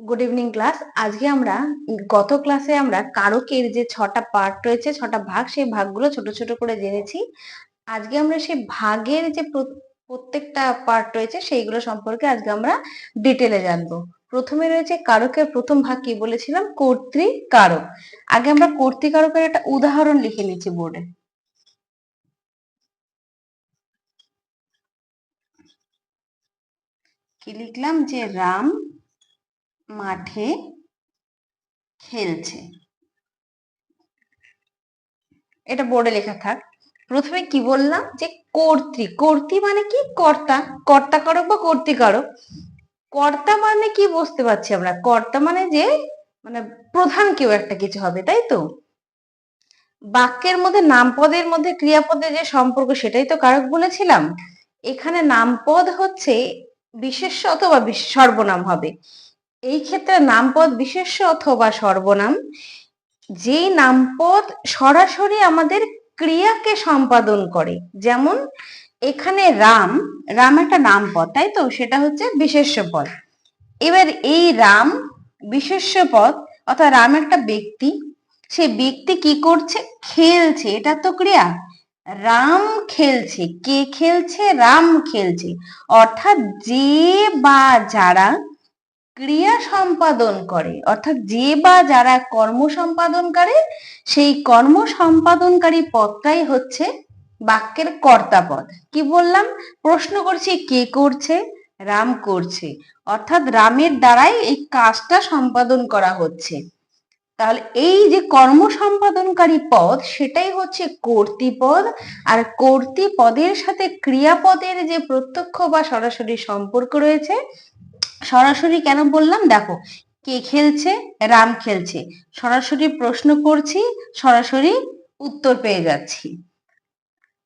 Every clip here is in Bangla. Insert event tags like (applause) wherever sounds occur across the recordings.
গুড ইভিনিং ক্লাস আজকে আমরা গত ক্লাসে আমরা কারকের যে ছটা পার্ট রয়েছে, ছটা ভাগ, সেই ভাগগুলো ছোট ছোট করে জেনেছি। আজকে আমরা সেই ভাগের যে প্রত্যেকটা পার্ট রয়েছে, সেইগুলো সম্পর্কে আজকে আমরা ডিটেলে জানব। প্রথমে রয়েছে কারকের প্রথম ভাগ কি বলেছিলাম? কর্তৃকারক। আগে আমরা কর্তৃকারকের একটা উদাহরণ লিখে নিচ্ছি বোর্ডে কি লিখলাম? যে রাম মাঠে খেলছে। এটা বোর্ডে লেখা থাক। প্রথমে কি বললাম? যে কর্তৃ। কর্তৃ মানে কি? কর্তা। কর্তা কারক বা কর্তৃকারক। কর্তা মানে কি বুঝতে পারছি আমরা। কর্তা মানে যে মানে প্রধান কেউ একটা কিছু হবে, তাই তো? বাক্যের মধ্যে নামপদের মধ্যে ক্রিয়াপদের যে সম্পর্ক, সেটাই তো কারক বলেছিলাম। এখানে নামপদ হচ্ছে বিশেষ্য অথবা সর্বনাম হবে। এই ক্ষেত্রে নামপদ বিশেষ্য অথবা সর্বনাম। যেই নামপদ সরাসরি আমাদের ক্রিয়াকে সম্পাদন করে। যেমন এখানে রাম রাম একটা নামপদ, তাই তো? সেটা হচ্ছে বিশেষ্য পদ। এবার এই রাম বিশেষ্য পদ অর্থাৎ রাম একটা ব্যক্তি, সে ব্যক্তি কি করছে? খেলছে। এটা তো ক্রিয়া। রাম খেলছে। কে খেলছে? রাম খেলছে। অর্থাৎ যে বা যারা ক্রিয়া সম্পাদন করে। অর্থাৎ যে বা যারা কর্ম সম্পাদন করে সেই কর্ম সম্পাদনকারী পদটাই হচ্ছে বাক্যের কর্তা পদ। কি বললাম? প্রশ্ন করছি, কে করছে? রাম করছে। অর্থাৎ রামের দ্বারাই এই কাজটা সম্পাদন করা হচ্ছে। তাহলে এই যে কর্ম সম্পাদনকারী পদ, সেটাই হচ্ছে কর্তৃপদ। আর কর্তৃপদের সাথে ক্রিয়াপদের যে প্রত্যক্ষ বা সরাসরি সম্পর্ক রয়েছে সরাসরি কেন বললাম? দেখো, কে খেলছে? রাম খেলছে। সরাসরি প্রশ্ন করছি, সরাসরি উত্তর পেয়ে যাচ্ছি।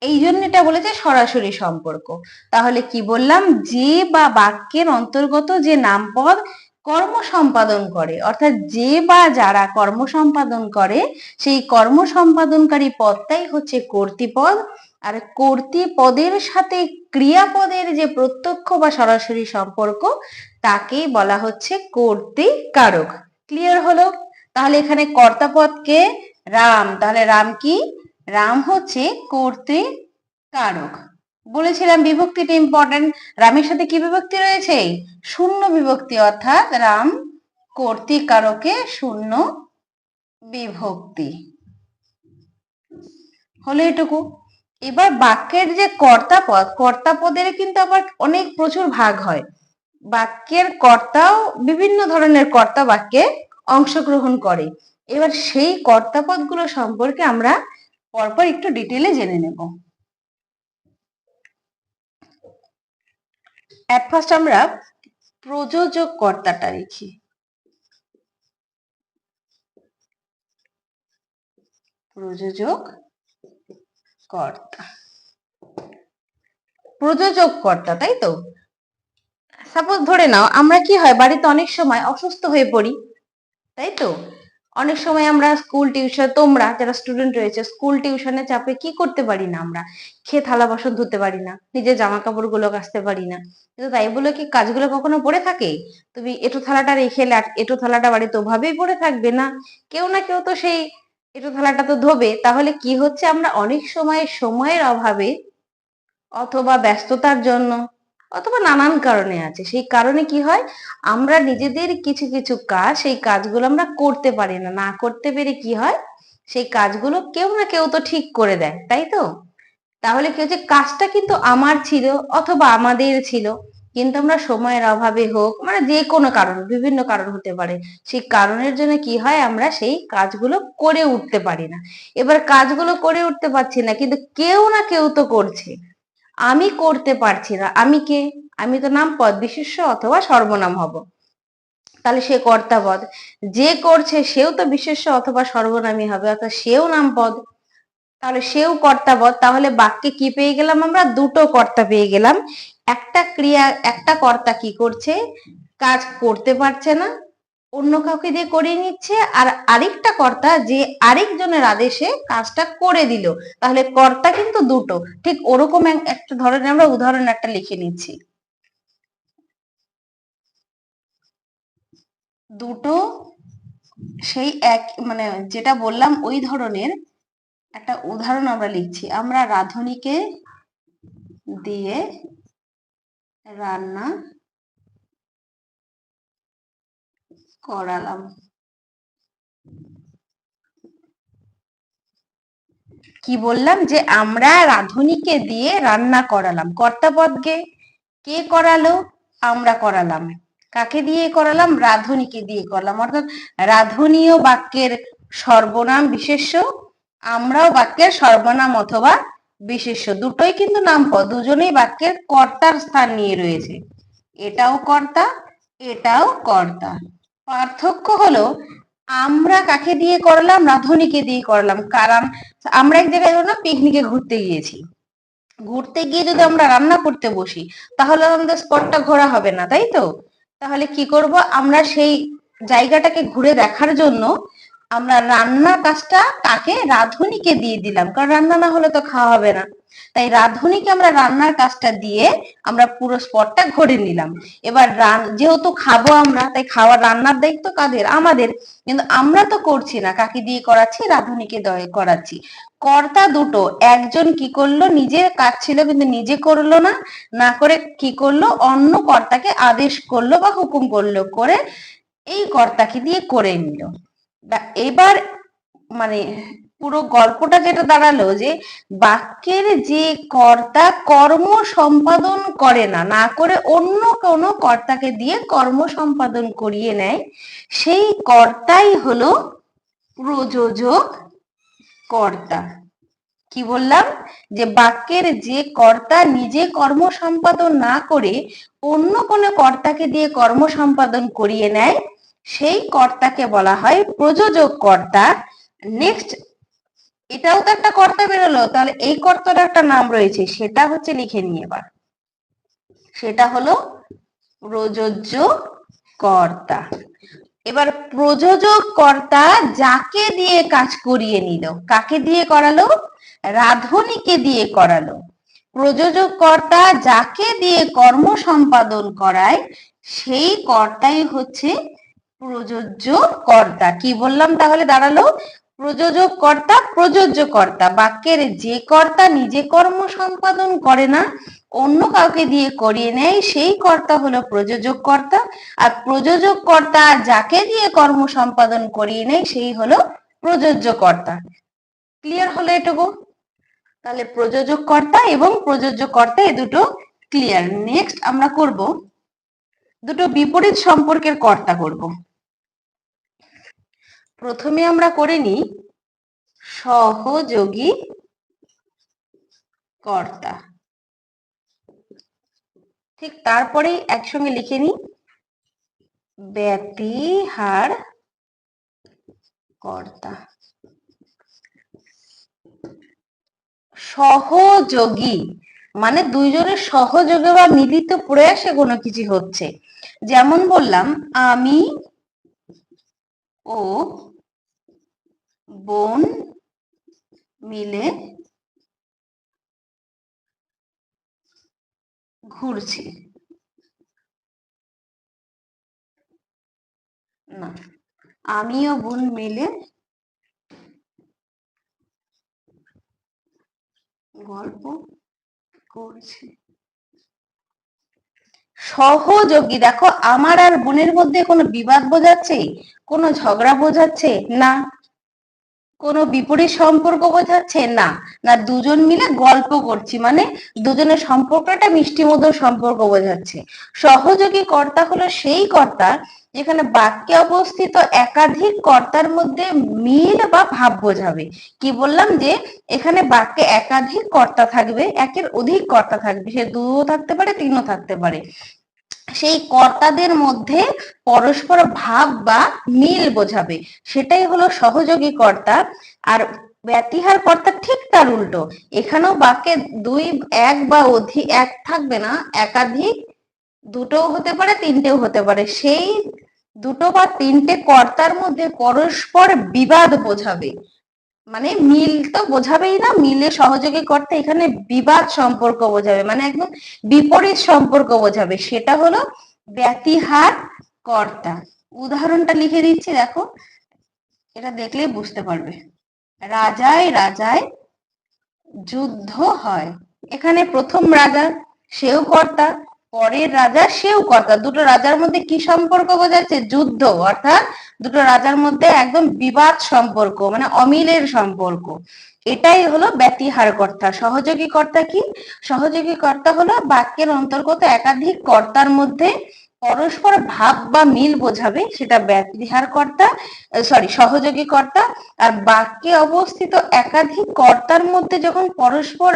এই জন্য এটা বলেছে সরাসরি সম্পর্ক। তাহলে কি বললাম? যে বা বাক্যের অন্তর্গত যে নামপদ কর্ম সম্পাদন করে, অর্থাৎ যে বা যারা কর্ম সম্পাদন করে, সেই কর্ম সম্পাদনকারী পদটাই হচ্ছে কর্তৃপদ। আর কর্তৃপদের সাথে ক্রিয়াপদের যে প্রত্যক্ষ বা সরাসরি সম্পর্ক, তাকেই বলা হচ্ছে কর্তৃকারক। ক্লিয়ার হলো? তাহলে এখানে কর্তাপদকে রাম। তাহলে রাম কি? রাম হচ্ছে কর্তৃকারক। বলেছিলাম বিভক্তিটা ইম্পর্টেন্ট রামের সাথে কি বিভক্তি রয়েছে? শূন্য বিভক্তি, অর্থাৎ রাম কর্তৃকারকে শূন্য বিভক্তি। হলো এটুকু। এবার বাক্যের যে কর্তা পদ কর্তা পদের কিন্তু আবার অনেক প্রচুর ভাগ হয়। বাক্যের কর্তাও বিভিন্ন ধরনের কর্তা বাক্যে অংশগ্রহণ করে। এবার সেই কর্তা পদগুলো সম্পর্কে আমরা পরপর একটু ডিটেলে জেনে নেব। ফার্স্ট আমরা প্রযোজক কর্তাটা লিখি। প্রযোজক কর্তা। প্রযোজক কর্তা তাই তো? সাপোজ ধরে নাও, আমরা কি হয়, বাড়িতে অনেক সময় অসুস্থ হয়ে পড়ি, তাই তো? অনেক সময় আমরা স্কুল টিউশন, তোমরা যারা স্টুডেন্ট রয়েছে, স্কুল টিউশনে চাপে কি করতে পারি না আমরা? খেয়ে থালা, বাসন ধুতে পারি না, নিজের জামা কাপড়গুলো কাচতে পারি না। কিন্তু তাই বলে কি কাজগুলো কখনো পড়ে থাকে? তুমি এটো থালাটা রেখে এটো থালাটা বাড়িতে ওভাবেই পড়ে থাকবে না? কেউ না কেউ তো সেই এটো থালাটা তো ধোবে। তাহলে কি হচ্ছে? আমরা অনেক সময় সময়ের অভাবে অথবা ব্যস্ততার জন্য অথবা নানান কারণে আছে। সেই কারণে কি হয়? আমরা নিজেদের কিছু কিছু কাজ সেই কাজগুলো আমরা করতে পারি না। না করতে পেরে কি হয়? সেই কাজগুলো কেউ না কেউ তো ঠিক করে দেয়, তাই তো? তাহলে কি হচ্ছে? কাজটা কিন্তু আমার ছিল অথবা আমাদের ছিল। কিন্তু আমরা সময়ের অভাবে হোক মানে যে কোনো কারণ, বিভিন্ন কারণ হতে পারে, সেই কারণের জন্য কি হয় আমরা সেই কাজগুলো করে উঠতে পারি না। এবার কাজগুলো করে উঠতে পারছি না, কিন্তু কেউ না কেউ তো করছে। আমি করতে পারছি না, আমি কে? আমি তো নাম পদ বিশেষ্য অথবা সর্বনাম হব। তাহলে সে কর্তা পদ। যে করছে সেও তো বিশেষ্য অথবা সর্বনামী হবে, অর্থাৎ সেও নাম পদ। তাহলে সেও কর্তা পদ, তাহলে বাক্যে কি পেয়ে গেলাম আমরা? দুটো কর্তা পেয়ে গেলাম। একটা ক্রিয়া, একটা কর্তা কি করছে? কাজ করতে পারছে না, অন্য কাউকে দিয়ে করিয়ে নিচ্ছে, আর আরেকটা কর্তা যে আরেকজনের আদেশে কাজটা করে দিল। তাহলে কর্তা কিন্তু দুটো। ঠিক ওরকম একটা ধরনের আমরা উদাহরণ একটা লিখে নিচ্ছি। দুটো সেই এক মানে যেটা বললাম ওই ধরনের একটা উদাহরণ আমরা লিখছি। আমরা রাঁধুনিকে দিয়ে রান্না করালাম। কি বললাম? যে আমরা রাঁধুনিকে দিয়ে রান্না করালাম। কর্তাপদকে কে করালো? আমরা করালাম। কাকে দিয়ে করালাম? রাঁধুনিকে দিয়ে করালাম। অর্থাৎ রাঁধুনীয় বাক্যের সর্বনাম বিশেষ্য আমরাও বাক্যের সর্বনাম অথবা বিশেষ্য। দুটোই কিন্তু নামপদ। দুজনেই বাক্যের কর্তার স্থান নিয়ে রয়েছে। এটাও কর্তা এটাও কর্তা। পার্থক্য হলো, আমরা কাকে দিয়ে করলাম? রাঁধুনিকে দিয়ে করলাম। কারণ আমরা এক জায়গায় না পিকনিকে ঘুরতে গিয়েছি। ঘুরতে গিয়ে যদি আমরা রান্না করতে বসি, তাহলে আমাদের স্পটটা ঘোরা হবে না, তাই তো? তাহলে কি করব? আমরা সেই জায়গাটাকে ঘুরে দেখার জন্য আমরা রান্নার কাজটা তাকে রাঁধুনিকে দিয়ে দিলাম। কারণ রান্না না হলে তো খাওয়া হবে না। তাই রাঁধুনিকে আমরা রান্নার কাজটা দিয়ে আমরা পুরো স্পটটা ঘুরে নিলাম। এবার যেহেতু খাব আমরা, তাই খাওয়ার রান্নার দায়িত্ব কাদের? আমাদের। কিন্তু আমরা তো করছি না। কাকে দিয়ে করাচ্ছি? রাঁধুনিকে দয়ে করাচ্ছি। কর্তা দুটো, একজন কি করল? নিজের কাজ ছিল কিন্তু নিজে করল না। না করে কি করল? অন্য কর্তাকে আদেশ করল বা হুকুম করল করে এই কর্তাকে দিয়ে করে নিল। এবার মানে পুরো গল্পটা যেটা দাঁড়াল যে বাক্যের যে কর্তা কর্ম সম্পাদন করে না না করে অন্য কোনো কর্তাকে দিয়ে কর্ম সম্পাদন করিয়ে নেয়, সেই কর্তাই হলো প্রযোজক কর্তা কি বললাম? যে বাক্যের যে কর্তা নিজে কর্ম সম্পাদন না করে অন্য কোনো কর্তাকে দিয়ে কর্ম সম্পাদন করিয়ে নেয় সেই কর্তাকে বলা হয় প্রযোজক কর্তা নেক্সট এটাও তো একটা কর্তা বেরোলো। তাহলে এই কর্তার একটা নাম রয়েছে, সেটা হচ্ছে লিখে নিয়ে এবার। সেটা হলো প্রযোজ্য কর্তা এবার প্রযোজক কর্তা যাকে দিয়ে কাজ করিয়ে নিল, কাকে দিয়ে করালো? রাধুনিকে দিয়ে করালো। প্রযোজক কর্তা যাকে দিয়ে কর্ম সম্পাদন করায়, সেই কর্তাই হচ্ছে প্রযোজ্য কর্তা। কি বললাম তাহলে? দাঁড়াল। প্রযোজক কর্তা, প্রযোজ্য কর্তা। বাক্যের যে কর্তা নিজে কর্ম সম্পাদন করে না, অন্য কাউকে দিয়ে করিয়ে নেয়, সেই কর্তা হলো প্রযোজক কর্তা। আর প্রযোজক কর্তা যাকে দিয়ে কর্ম সম্পাদন করিয়ে নেয়, সেই হলো প্রযোজ্য কর্তা। ক্লিয়ার হলো এটুকু তাহলে প্রযোজক কর্তা এবং প্রযোজ্য কর্তা, এ দুটো ক্লিয়ার। নেক্সট আমরা করব, দুটো বিপরীত সম্পর্কের কর্তা করব। প্রথমে আমরা করে নিই সহযোগী কর্তা। ঠিক তারপরেই একসঙ্গে লিখে নিই ব্যতিহার কর্তা। সহযোগী মানে দুইজনের সহযোগে বা মিলিত প্রয়াসে কোনো কিছু হচ্ছে। যেমন বললাম, আমি ও বোন মিলে ঘুরছি। না, আমিও বোন মিলে গল্প করছি। সহযোগী, দেখো, আমার আর বোনের মধ্যে কোনো বিবাদ বোঝাচ্ছে? কোনো ঝগড়া বোঝাচ্ছে? না। কোনো বিপরীত সম্পর্ক বোঝাচ্ছে? না। না, দুজন মিলে গল্প করছি মানে দুজনের সম্পর্কটা মিষ্টি মধুর সম্পর্ক বোঝাচ্ছে। সহযোগী কর্তা হলো সেই কর্তা, যেখানে বাক্যে অবস্থিত একাধিক কর্তার মধ্যে মিল বা ভাব বোঝাবে। কি বললাম যে, এখানে বাক্যে একাধিক কর্তা থাকবে, একের অধিক কর্তা থাকবে, সে দুও থাকতে পারে, তিনও থাকতে পারে। সেই কর্তাদের মধ্যে পরস্পর ভাব বা মিল বোঝাবে। সেটাই হলো সহযোগী কর্তা। আর ব্যতিহার কর্তা ঠিক তার উল্টো। এখানেও বাক্যে দুই, এক বা অধিক, এক থাকবে না। একাধিক দুটোও হতে পারে, তিনটেও হতে পারে। সেই দুটো বা তিনটে কর্তার মধ্যে পরস্পর বিবাদ বোঝাবে। মানে মিল তো বোঝাবেই না, মিলে সহযোগী করতে এখানে বিবাদ সম্পর্ক বোঝাবে মানে একদম বিপরীত সম্পর্ক বোঝাবে। সেটা হলো ব্যতিহার কর্তা। উদাহরণটা লিখে দিচ্ছি, দেখো। এটা দেখলেই বুঝতে পারবে। রাজায় রাজায় যুদ্ধ হয়। এখানে প্রথম রাজা, সেও কর্তা। পরের রাজা সেও কর্তা। দুটো রাজার মধ্যে কি সম্পর্ক বোঝাচ্ছে? যুদ্ধ, অর্থাৎ দুটো রাজার মধ্যে একদম বিবাদ সম্পর্ক মানে অমিলের সম্পর্ক। এটাই হলো ব্যতিহার কর্তা। সহযোগী কর্তা কি? সহযোগী কর্তা হলো বাক্যের অন্তর্গত একাধিক কর্তার মধ্যে পরস্পর ভাব বা মিল বোঝাবে, সেটা ব্যতিহার কর্তা সরি সহযোগী কর্তা আর বাক্যে অবস্থিত একাধিক কর্তার মধ্যে যখন পরস্পর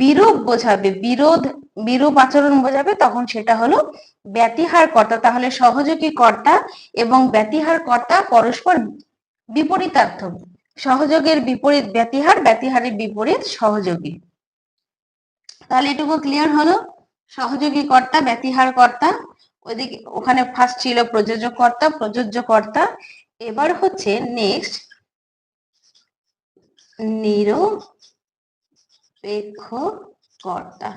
বিরূপ বোঝাবে, বিরোধ, বিরূপ আচরণ বোঝাবে, তখন সেটা হলো ব্যতিহার কর্তা তাহলে সহযোগী কর্তা এবং ব্যতিহার কর্তা পরস্পর বিপরীতার্থ। সহযোগের বিপরীত ব্যতিহার, ব্যতিহারের বিপরীত সহযোগী। তাহলে এটুকু ক্লিয়ার হলো? সহযোগী কর্তা ব্যতিহার কর্তা ওইদিকে ওখানে ফার্স্ট ছিল প্রযোজক কর্তা প্রযোজ্য কর্তা এবার হচ্ছে নেক্সট নিরপেক্ষ কর্তা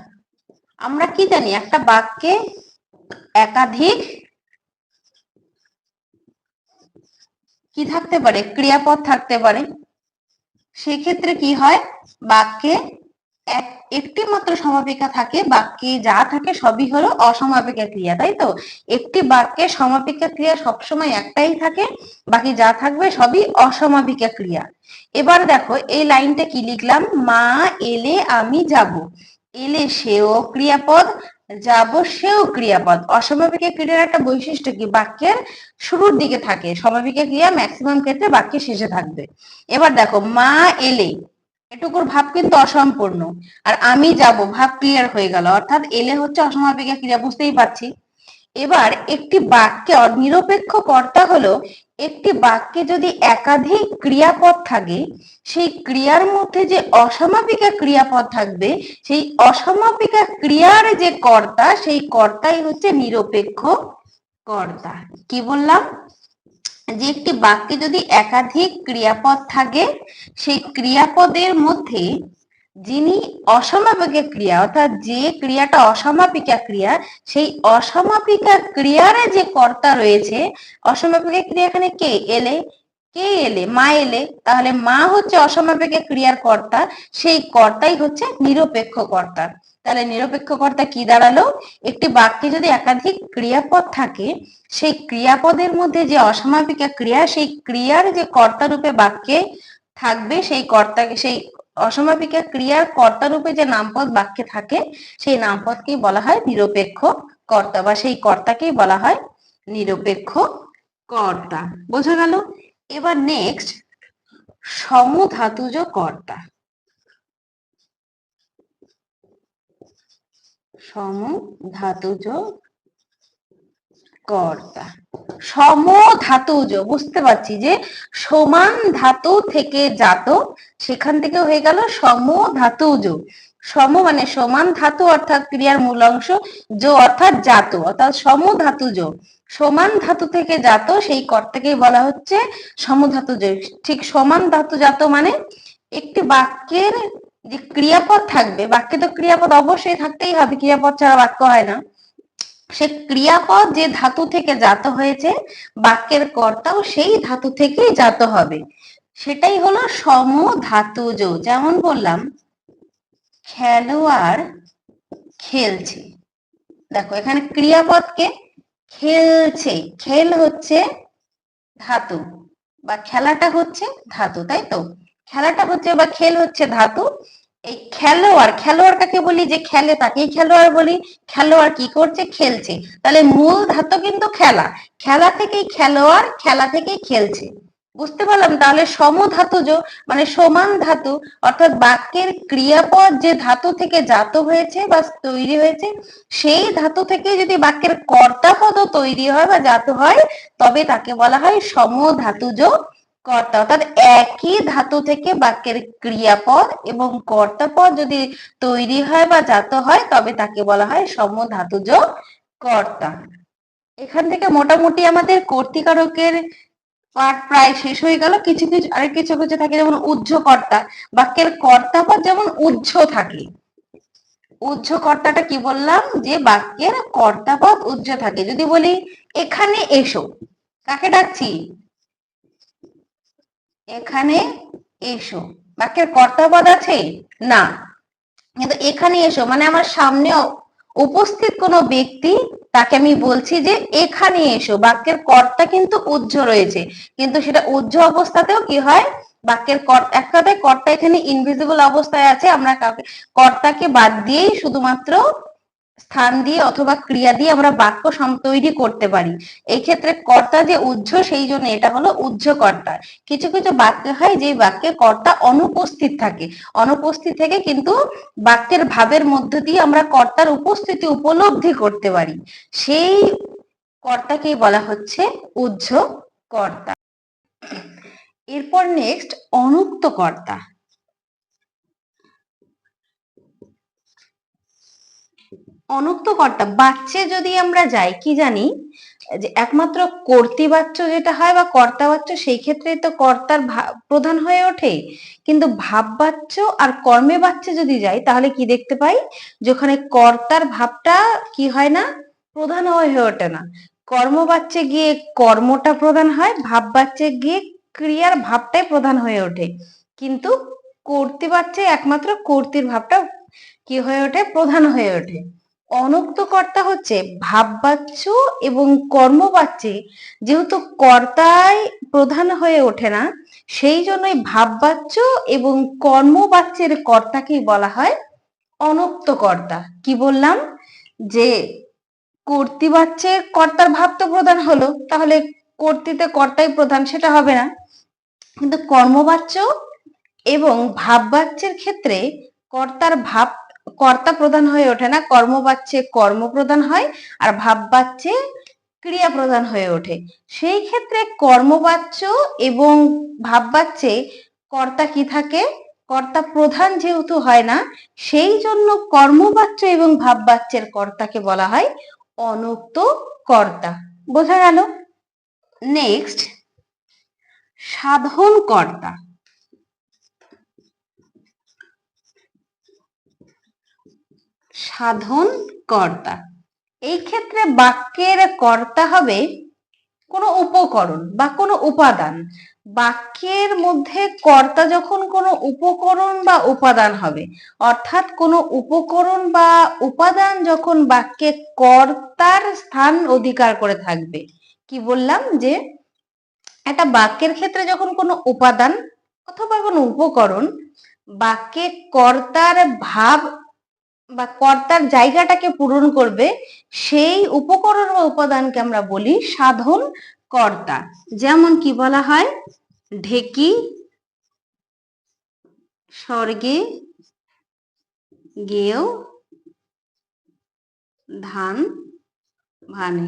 আমরা কি জানি, একটা বাক্যে একাধিক কি থাকতে পারে, ক্রিয়াপদ থাকতে পারে। সেক্ষেত্রে কি হয়, বাক্যে এক একটি মাত্র সমাপিকা থাকে বাক্যে যা থাকে সবই হলো অসমাপিকা ক্রিয়া, তাই তো? একটি বাক্যে সমাপিকা ক্রিয়া সবসময় একটাই থাকে, বাকি যা থাকবে সবই অসমাপিকা ক্রিয়া। এবার দেখো, এই লাইনটা কি লিখলাম? মা এলে আমি যাব। এলে সেও ক্রিয়াপদ, যাব সেও ক্রিয়াপদ। অসমাপিকা ক্রিয়ার একটা বৈশিষ্ট্য কি? বাক্যের শুরুর দিকে থাকে। সমাপিকা ক্রিয়া ম্যাক্সিমাম ক্ষেত্রে বাক্যের শেষে থাকবে। এবার দেখো, মা এলে এটুকুর ভাব কিন্তু অসম্পূর্ণ। আর আমি যাব, ভাব ক্লিয়ার হয়ে গেল। অর্থাৎ এলে হচ্ছে অসমাপিকা ক্রিয়া, বুঝতেই পারছি। এবার একটি বাক্যে নিরপেক্ষ কর্তা হলো একটি বাক্যে যদি একাধিক ক্রিয়াপদ থাকে, সেই ক্রিয়ার মধ্যে যে অসমাপিকা ক্রিয়াপদ থাকবে, সেই অসমাপিকা ক্রিয়ার যে কর্তা, সেই কর্তাই হচ্ছে নিরপেক্ষ কর্তা। কি বললাম? যে একটি বাক্যে যদি একাধিক ক্রিয়াপদ থাকে, সেই ক্রিয়াপদের মধ্যে যিনি অসমাপিকা ক্রিয়া, অর্থাৎ যে ক্রিয়াটা অসমাপিকা ক্রিয়া, সেই অসমাপিকা ক্রিয়ার যে কর্তা রয়েছে, অসমাপিকা ক্রিয়া এখানে কে? এলে। কে এলে? মা এলে। তাহলে মা হচ্ছে অসমাপিকা ক্রিয়ার কর্তা, সেই কর্তাই হচ্ছে নিরপেক্ষ কর্তা। তাহলে নিরপেক্ষ কর্তা কি দাঁড়াল? একটি বাক্যে যদি একাধিক ক্রিয়াপদ থাকে, সেই ক্রিয়াপদের মধ্যে যে অসমাপিকা ক্রিয়া, সেই ক্রিয়ার যে কর্তা রূপে বাক্যে থাকবে, সেই কর্তাকে সেই অসমাপিকা ক্রিয়ার কর্তা রূপে যে নামপদ বাক্যে থাকে, সেই নামপদকেই বলা হয় নিরপেক্ষ কর্তা বা সেই কর্তাকেই বলা হয় নিরপেক্ষ কর্তা বোঝা গেল? এবার নেক্সট সমধাতুজ কর্তা। সমধাতুজ কর্তা। সমধাতুজ বুঝতে পারছি যে সমান ধাতু থেকে জাত, সেখান থেকে হয়ে গেল সমধাতুজ সম মানে সমান ধাতু অর্থাৎ ক্রিয়ার মূল অংশ যো অর্থাৎ জাত, অর্থাৎ সমধাতুজ সমান ধাতু থেকে জাত, সেই কর্তাকেই বলা হচ্ছে সমধাতুজ ঠিক সমান ধাতু জাত মানে একটি বাক্যের যে ক্রিয়াপদ থাকবে, বাক্যে তো ক্রিয়াপদ অবশ্যই থাকতেই হবে, ক্রিয়াপদ ছাড়া বাক্য হয় না। সে ক্রিয়াপদ যে ধাতু থেকে জাত হয়েছে, বাক্যের কর্তাও সেই ধাতু থেকেই জাত হবে। সেটাই হলো সম ধাতুজ যেমন বললাম, খেলোয়াড় খেলছে। দেখো, এখানে ক্রিয়াপদকে খেলছে, খেল হচ্ছে ধাতু, বা খেলাটা হচ্ছে ধাতু, তাই তো? খেলাটা হচ্ছে বা খেল হচ্ছে ধাতু। এই খেলোয়াড় খেলোয়াড় কাকে বলি? যে খেলে তাকেই খেলোয়াড় বলি। খেলোয়াড় কি করছে? খেলছে। তাহলে মূল ধাতু কিন্তু খেলা। খেলা থেকেই খেলোয়াড়, খেলা থেকেই খেলছে। বুঝতে পারলাম? তাহলে সমধাতুজ মানে সমান ধাতু, অর্থাৎ বাক্যের ক্রিয়াপদ যে ধাতু থেকে জাত হয়েছে বা তৈরি হয়েছে, সেই ধাতু থেকে যদি বাক্যের কর্তাপদও তৈরি হয় বা জাত হয়, তবে তাকে বলা হয় সমধাতুজ। কর্তা। অর্থাৎ একই ধাতু থেকে বাক্যের ক্রিয়াপদ এবং কর্তাপদ যদি তৈরি হয় বা জাত হয়, তবে তাকে বলা হয় সমধাতুজ কর্তা। এখান থেকে মোটামুটি আমাদের কর্তিকারকের পাঠ প্রায় শেষ হয়ে গেল। কিছু কিছু, আরেক কিছু কিছু থাকে যেমন উজ্জ কর্তা বাক্যের কর্তাপদ যেমন উজ্জ থাকে। উজ্জ কর্তাটা কি বললাম? যে বাক্যের কর্তাপদ উজ্জ থাকে। যদি বলি, এখানে এসো। কাকে ডাকছি? এখানে এসো। বাক্যের কর্তাপদ আছে? না। কিন্তু এখানে এসো মানে আমার সামনে উপস্থিত কোনো ব্যক্তি তাকে আমি বলছি যে এখানে এসো। বাক্যের কর্তা কিন্তু উজ্জ রয়েছে। কিন্তু সেটা উজ্জ অবস্থাতেও কি হয়? বাক্যের এক কথায় কর্তা এখানে ইনভিজিবল অবস্থায় আছে। আমরা কর্তাকে বাদ দিয়েই শুধুমাত্র স্থান দিয়ে অথবা ক্রিয়া দিয়ে আমরা বাক্য তৈরি করতে পারি। এই ক্ষেত্রে কর্তা যে উজ্জ সেই জন্য এটা হলো উজ্জ কর্তা। কিছু কিছু বাক্য হয় যে বাক্যে কর্তা অনুপস্থিত থাকে। অনুপস্থিত থেকে কিন্তু বাক্যের ভাবের মধ্য দিয়ে আমরা কর্তার উপস্থিতি উপলব্ধি করতে পারি। সেই কর্তাকেই বলা হচ্ছে উজ্জ কর্তা। এরপর নেক্সট অনুক্ত কর্তা। অনুক্ত কর্তা বাচ্চে যদি আমরা যাই, কি জানি? যে একমাত্র কর্তৃবাচ্য যেটা হয় বা কর্তাবাচ্য, সেই ক্ষেত্রে তো কর্তার প্রধান হয়ে ওঠে। কিন্তু ভাববাচ্য আর কর্মে বাচ্চে যদি যাই, তাহলে কি দেখতে পাই? যেখানে কর্তার ভাবটা কি হয় না? প্রধান হয়ে ওঠে না। কর্মবাচ্যে গিয়ে কর্মটা প্রধান হয় ভাব ভাববাচ্যে গিয়ে ক্রিয়ার ভাবটাই প্রধান হয়ে ওঠে। কিন্তু কর্তৃবাচ্যে একমাত্র কর্তির ভাবটা কি হয়ে ওঠে? প্রধান হয়ে ওঠে। অনুক্ত কর্তা হচ্ছে ভাববাচ্য এবং কর্মবাচ্যে। যেহেতু কর্তায় প্রধান হয়ে ওঠে না, সেই জন্যই ভাববাচ্য এবং কর্মবাচ্যের কর্তাকেই বলা হয় অনুক্ত কর্তা কি বললাম? যে কর্তৃবাচ্যের কর্তার ভাব তো প্রধান হলো, তাহলে কর্তৃতে কর্তাই প্রধান সেটা হবে না। কিন্তু কর্মবাচ্য এবং ভাববাচ্যের ক্ষেত্রে কর্তার ভাব কর্তা প্রধান হয়ে ওঠে না, কর্মবাচ্যে কর্ম প্রধান হয় আর ভাববাচ্যে ক্রিয়া প্রধান হয়ে ওঠে। সেই ক্ষেত্রে কর্মবাচ্য এবং ভাববাচ্যে কর্তা কি থাকে? কর্তা প্রধান যেহেতু হয় না, সেই জন্য কর্মবাচ্য এবং ভাববাচ্যের কর্তাকে বলা হয় অনুক্ত কর্তা। বোঝা গেল? নেক্সট সাধন কর্তা। সাধন কর্তা। এই ক্ষেত্রে বাক্যের কর্তা হবে কোনো উপকরণ বা কোনো উপাদান। বাক্যের মধ্যে কর্তা যখন কোনো উপকরণ বা উপাদান হবে, অর্থাৎ কোনো উপকরণ বা উপাদান যখন বাক্যে কর্তার স্থান অধিকার করে থাকবে, কি বললাম যে একটা বাক্যের ক্ষেত্রে যখন কোনো উপাদান অথবা কোনো উপকরণ বাক্যে কর্তার ভাব বা কর্তার জায়গাটাকে পূরণ করবে, সেই উপকরণ বা উপাদানকে আমরা বলি সাধন কর্তা। যেমন কি বলা হয়? ঢেকি, স্বর্গে গেও ধান ভানে।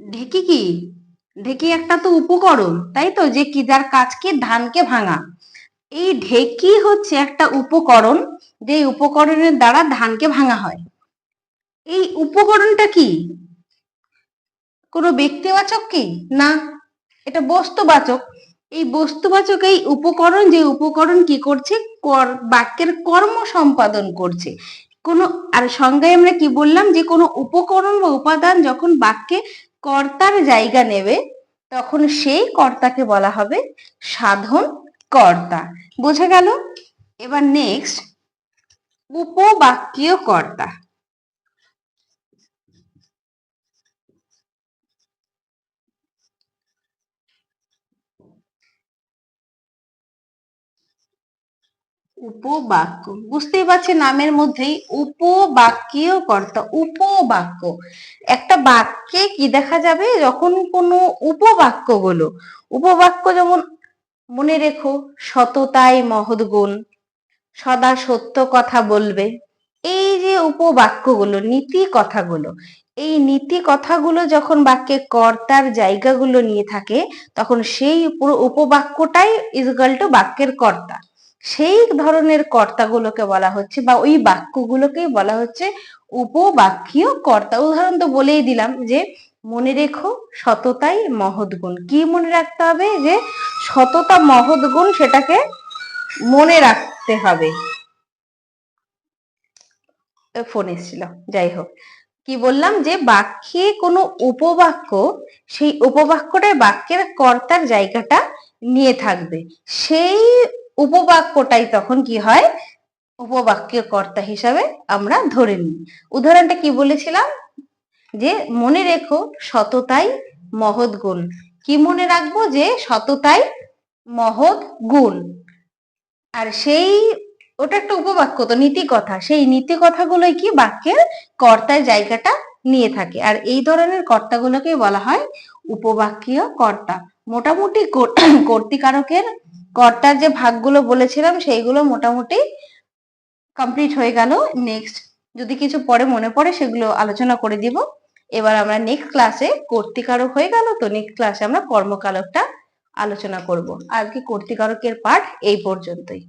ঢেকি কি? ঢেকি একটা তো উপকরণ, তাই তো? যে কি, যার কাজ কি ধানকে ভাঙা। এই ঢেকি হচ্ছে একটা উপকরণ যে উপকরণের দ্বারা ধানকে ভাঙা হয়। এই উপকরণটা কি? কোনো ব্যক্তিবাচক কি? না, এটা বস্তুবাচক। এই বস্তুবাচক এই উপকরণ, যে উপকরণ কি করছে? কর- বাক্যের কর্ম সম্পাদন করছে। কোনো, আর সংজ্ঞায় আমরা কি বললাম? যে কোনো উপকরণ বা উপাদান যখন বাক্যে কর্তার জায়গা নেবে, তখন সেই কর্তাকে বলা হবে সাধন কর্তা। বোঝা গেল? এবার নেক্সট উপবাক্যীয় কর্তা। উপবাক্য। বুঝতেই পারছি নামের মধ্যেই উপবাক্যীয় কর্তা, উপবাক্য। একটা বাক্যে কি দেখা যাবে? যখন কোনো উপবাক্যগুলো, উপবাক্য যেমন মনে রেখো, সততাই মহৎ গুণ। সদা সত্য কথা বলবে। এই যে উপবাক্যগুলো, নীতি কথাগুলো, এই নীতি কথাগুলো যখন বাক্যে কর্তার জায়গাগুলো নিয়ে থাকে, তখন সেই উপবাক্যটাই ইজগাল টু বাক্যের কর্তা। সেই ধরনের কর্তাগুলোকে বলা হচ্ছে বা ওই বাক্যগুলোকেই বলা হচ্ছে উপবাক্যীয় কর্তা। উদাহরণ তো বলেই দিলাম যে মনে রেখো, সততাই মহৎ গুণ। কি মনে রাখতে হবে? যে সততা মহৎ গুণ সেটাকে মনে রাখতে হবে। ফোন এসেছিল, যাই হোক। কি বললাম? যে বাক্যে কোনো উপবাক্য, সেই উপবাক্যটার বাক্যের কর্তার জায়গাটা নিয়ে থাকবে। সেই উপবাক্যটাই তখন কি হয়? উপবাক্যের কর্তা হিসাবে আমরা ধরে নিই। উদাহরণটা কি বলেছিলাম? যে মনে রেখো সততাই মহৎ গুণ। কি মনে রাখব যে সততাই মহৎ গুণ? আর সেই, ওটা একটা উপবাক্য তো নীতি কথা সেই নীতি কথাগুলোই কি বাক্যের কর্তার জায়গাটা নিয়ে থাকে। আর এই ধরনের কর্তাগুলোকে বলা হয় উপবাক্যীয় কর্তা। মোটামুটি কর- (clears throat) কর্তিকারকের কর্তার যে ভাগগুলো বলেছিলাম, সেইগুলো মোটামুটি কমপ্লিট হয়ে গেল। নেক্সট যদি কিছু পরে মনে পড়ে, সেগুলো আলোচনা করে দিব। এবার আমরা নেক্সট ক্লাসে কর্তিকারক হয়ে গেল, তো নেক্সট ক্লাসে আমরা কর্মকালকটা আলোচনা করব। আজকে কর্তিকারকের পাঠ এই পর্যন্তই।